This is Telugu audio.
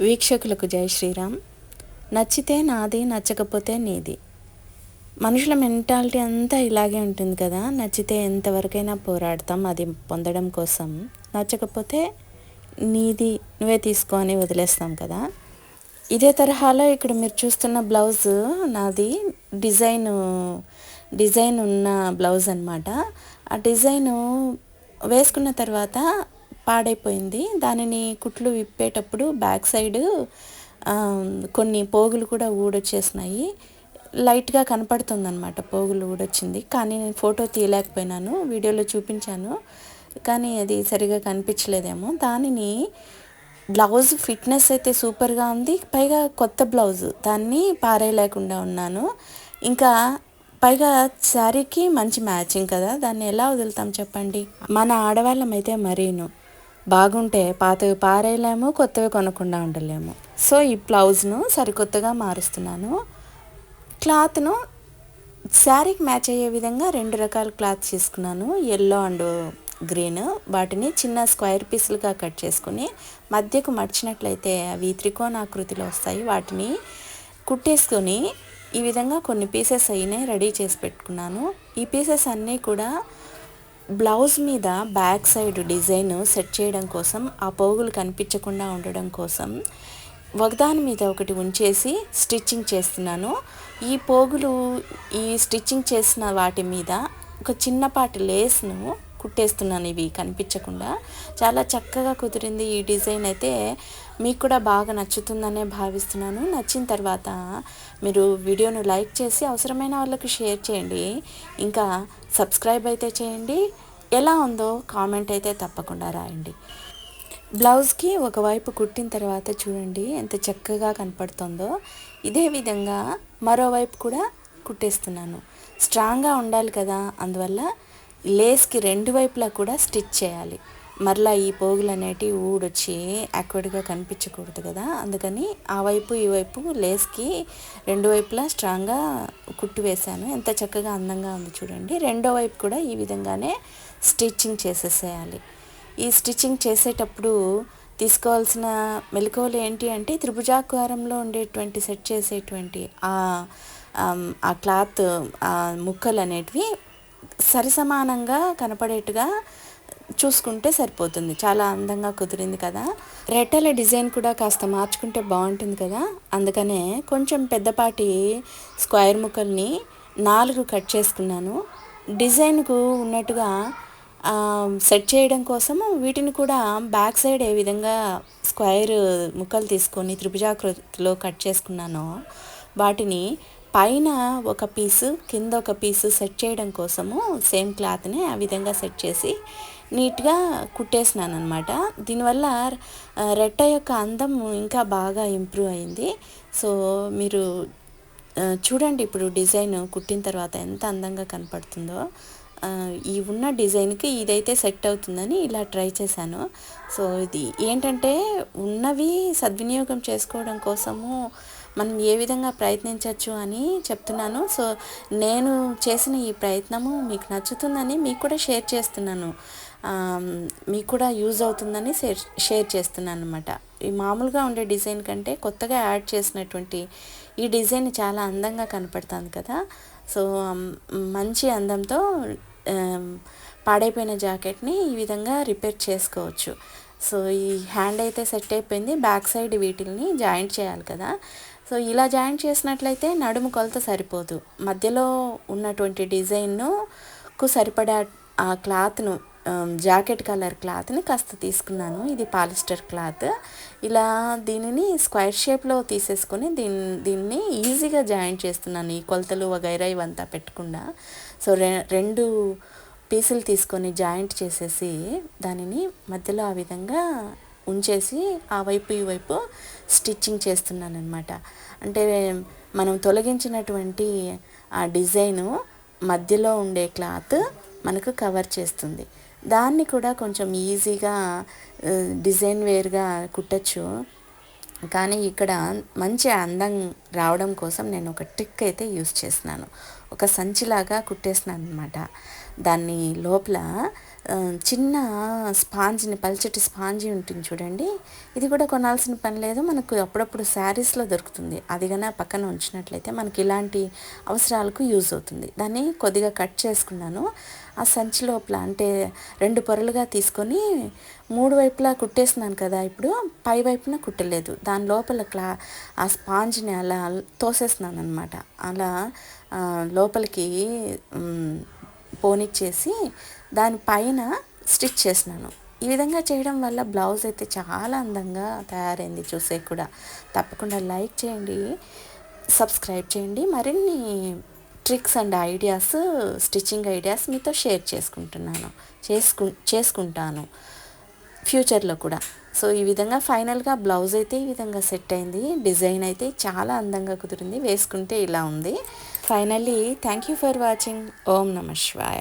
వీక్షకులకు జై శ్రీరామ్. నచ్చితే నాది నచ్చకపోతే నీది. మనుషుల మెంటాలిటీ అంతా ఇలాగే ఉంటుంది కదా నచ్చితే ఎంతవరకైనా పోరాడతాం అది పొందడం కోసం. నచ్చకపోతే నీది నువ్వే తీసుకో అని వదిలేస్తాం కదా. ఇదే తరహాలో ఇక్కడ మీరు చూస్తున్న బ్లౌజ్ నాది డిజైన్ డిజైన్ ఉన్న బ్లౌజ్ అనమాట ఆ డిజైను వేసుకున్న తర్వాత పాడైపోయింది. దానిని కుట్లు విప్పేటప్పుడు బ్యాక్ సైడ్ కొన్ని పోగులు కూడా ఊడొచ్చేసినాయి. లైట్గా కనపడుతుందన్నమాట పోగులు ఊడొచ్చింది. కానీ నేను ఫోటో తీయలేకపోయినాను వీడియోలో చూపించాను. కానీ అది సరిగా కనిపించలేదేమో. దానిని బ్లౌజ్ ఫిట్నెస్ అయితే సూపర్గా ఉంది. పైగా కొత్త బ్లౌజ్ దాన్ని పారేయలేకుండా ఉన్నాను. ఇంకా పైగా శారీకి మంచి మ్యాచింగ్ కదా దాన్ని ఎలా వదులుతాం చెప్పండి? మన ఆడవాళ్ళం అయితే మరీను. బాగుంటే పాతవి పారేయలేము కొత్తవి కొనకుండా ఉండలేము. సో ఈ బ్లౌజ్ను సరికొత్తగా మారుస్తున్నాను. క్లాత్ను శారీకి మ్యాచ్ అయ్యే విధంగా రెండు రకాల క్లాత్ తీసుకున్నాను. Yellow and green. వాటిని చిన్న స్క్వేర్ పీసులుగా కట్ చేసుకుని మధ్యకు మడిచినట్లయితే అవి త్రికోణాకృతిలో వస్తాయి. వాటిని కుట్టేసుకొని ఈ విధంగా కొన్ని పీసెస్ అయినాయి రెడీ చేసి పెట్టుకున్నాను. ఈ పీసెస్ అన్నీ కూడా బ్లౌజ్ మీద బ్యాక్ సైడ్ డిజైన్ సెట్ చేయడం కోసం ఆ పోగులు కనిపించకుండా ఉండడం కోసం ఒకదాని మీద ఒకటి ఉంచేసి స్టిచ్చింగ్ చేస్తున్నాను. ఈ పోగులు ఈ స్టిచ్చింగ్ చేసిన వాటి మీద ఒక చిన్నపాటి లేస్ను కుట్టేస్తున్నాను ఇవి కనిపించకుండా. చాలా చక్కగా కుదిరింది ఈ డిజైన్ అయితే. మీకు కూడా బాగా నచ్చుతుందనే భావిస్తున్నాను. నచ్చిన తర్వాత మీరు వీడియోను లైక్ చేసి అవసరమైన వాళ్ళకి షేర్ చేయండి. ఇంకా సబ్స్క్రైబ్ అయితే చేయండి. ఎలా ఉందో కామెంట్ అయితే తప్పకుండా రాయండి. బ్లౌజ్కి ఒకవైపు కుట్టిన తర్వాత చూడండి ఎంత చక్కగా కనపడుతుందో. ఇదే విధంగా మరోవైపు కూడా కుట్టేస్తున్నాను. స్ట్రాంగ్గా ఉండాలి కదా అందువల్ల లేస్కి రెండు వైపులా కూడా స్టిచ్ చేయాలి. మరలా ఈ పోగులు అనేటివి ఊడొచ్చి యాక్వర్డ్గా కనిపించకూడదు కదా అందుకని ఆ వైపు ఈ వైపు లేస్కి రెండు వైపులా స్ట్రాంగ్గా కుట్టు వేశాను. ఎంత చక్కగా అందంగా ఉంది చూడండి. రెండో వైపు కూడా ఈ విధంగానే స్టిచ్చింగ్ చేసేసేయాలి. ఈ స్టిచ్చింగ్ చేసేటప్పుడు తీసుకోవాల్సిన మెలకువలు ఏంటి అంటే త్రిభుజాకారంలో ఉండేటువంటి సెట్ చేసేటువంటి ఆ ఆ క్లాత్ ముక్కలు అనేటివి సరిసమానంగా కనపడేట్టుగా చూసుకుంటే సరిపోతుంది. చాలా అందంగా కుదిరింది కదా. రెట్టెల డిజైన్ కూడా కాస్త మార్చుకుంటే బాగుంటుంది కదా. అందుకనే కొంచెం పెద్దపాటి స్క్వేర్ ముక్కల్ని నాలుగు కట్ చేసుకున్నాను. డిజైన్కు ఉన్నట్టుగా సెట్ చేయడం కోసము వీటిని కూడా బ్యాక్ సైడ్ ఏ విధంగా స్క్వేర్ ముక్కలు తీసుకొని త్రిభుజాకృతిలో కట్ చేసుకున్నానో వాటిని పైన ఒక పీసు కింద ఒక పీసు సెట్ చేయడం కోసము సేమ్ క్లాత్ని ఆ విధంగా సెట్ చేసి నీట్గా కుట్టేసినాను అనమాట దీనివల్ల రెట్ట యొక్క అందం ఇంకా బాగా ఇంప్రూవ్ అయింది. సో మీరు చూడండి ఇప్పుడు డిజైన్ కుట్టిన తర్వాత ఎంత అందంగా కనపడుతుందో. ఈ ఉన్న డిజైన్కి ఇదైతే సెట్ అవుతుందని ఇలా ట్రై చేశాను. సో ఇది ఏంటంటే ఉన్నవి సద్వినియోగం చేసుకోవడం కోసము మనం ఏ విధంగా ప్రయత్నించవచ్చు అని చెప్తున్నాను. సో నేను చేసిన ఈ ప్రయత్నము మీకు నచ్చుతుందని మీకు కూడా షేర్ చేస్తున్నాను. మీకు కూడా యూజ్ అవుతుందని షేర్ షేర్ చేస్తున్నాను అనమాట ఈ మామూలుగా ఉండే డిజైన్ కంటే కొత్తగా యాడ్ చేసినటువంటి ఈ డిజైన్ చాలా అందంగా కనపడుతుంది కదా. సో మంచి అందంతో పాడైపోయిన జాకెట్ని ఈ విధంగా రిపేర్ చేసుకోవచ్చు. సో ఈ హ్యాండ్ అయితే సెట్ అయిపోయింది. బ్యాక్ సైడ్ వీటిల్ని జాయింట్ చేయాలి కదా. సో ఇలా జాయింట్ చేసినట్లయితే నడుము కొలత సరిపోదు. మధ్యలో ఉన్నటువంటి డిజైన్కు సరిపడా ఆ క్లాత్ను జాకెట్ కలర్ క్లాత్ని కాస్త తీసుకున్నాను. ఇది పాలిస్టర్ క్లాత్. ఇలా దీనిని స్క్వేర్ షేప్లో తీసేసుకొని దీన్ని దీన్ని ఈజీగా జాయింట్ చేస్తున్నాను. ఈ కొలతలు వగైరా ఇవంతా పెట్టకుండా. సో రె రెండు పీసులు తీసుకొని జాయింట్ చేసేసి దానిని మధ్యలో ఆ విధంగా ఉంచేసి ఆ వైపు ఈ వైపు స్టిచ్చింగ్ చేస్తున్నాను అనమాట అంటే మనం తొలగించినటువంటి ఆ డిజైను మధ్యలో ఉండే క్లాత్ మనకు కవర్ చేస్తుంది. దాన్ని కూడా కొంచెం ఈజీగా డిజైన్ వేర్గా కుట్టచ్చు. కానీ ఇక్కడ మంచి అందం రావడం కోసం నేను ఒక ట్రిక్ అయితే యూస్ చేస్తున్నాను. ఒక సంచిలాగా కుట్టేసినాను అనమాట దాన్ని లోపల చిన్న స్పాంజ్ని పల్చటి స్పాంజీ ఉంటుంది చూడండి. ఇది కూడా కొనాల్సిన పని లేదు. మనకు అప్పుడప్పుడు శారీస్లో దొరుకుతుంది. అది కన్నా పక్కన ఉంచినట్లయితే మనకి ఇలాంటి అవసరాలకు యూజ్ అవుతుంది. దాన్ని కొద్దిగా కట్ చేసుకున్నాను. ఆ సంచి లోపల అంటే రెండు పొరలుగా తీసుకొని మూడు వైపులా కుట్టేస్తున్నాను కదా ఇప్పుడు. పై వైపున కుట్టలేదు. దాని లోపల క్లా ఆ స్పాంజ్ని అలా తోసేస్తున్నాను అనమాట అలా లోపలికి పోనిచ్చేసి దానిపైన స్టిచ్ చేసినాను. ఈ విధంగా చేయడం వల్ల బ్లౌజ్ అయితే చాలా అందంగా తయారైంది చూసే కూడా. తప్పకుండా లైక్ చేయండి సబ్స్క్రైబ్ చేయండి మరిన్ని tricks and ideas stitching ideas మీతో షేర్ చేసుకుంటున్నాను చేసుకు చేసుకుంటాను. ఫ్యూచర్లో కూడా. సో ఈ విధంగా ఫైనల్గా బ్లౌజ్ అయితే ఈ విధంగా సెట్ అయింది. డిజైన్ అయితే చాలా అందంగా కుదిరింది. వేసుకుంటే ఇలా ఉంది. Finally thank you for watching. ఓం నమ శివాయ.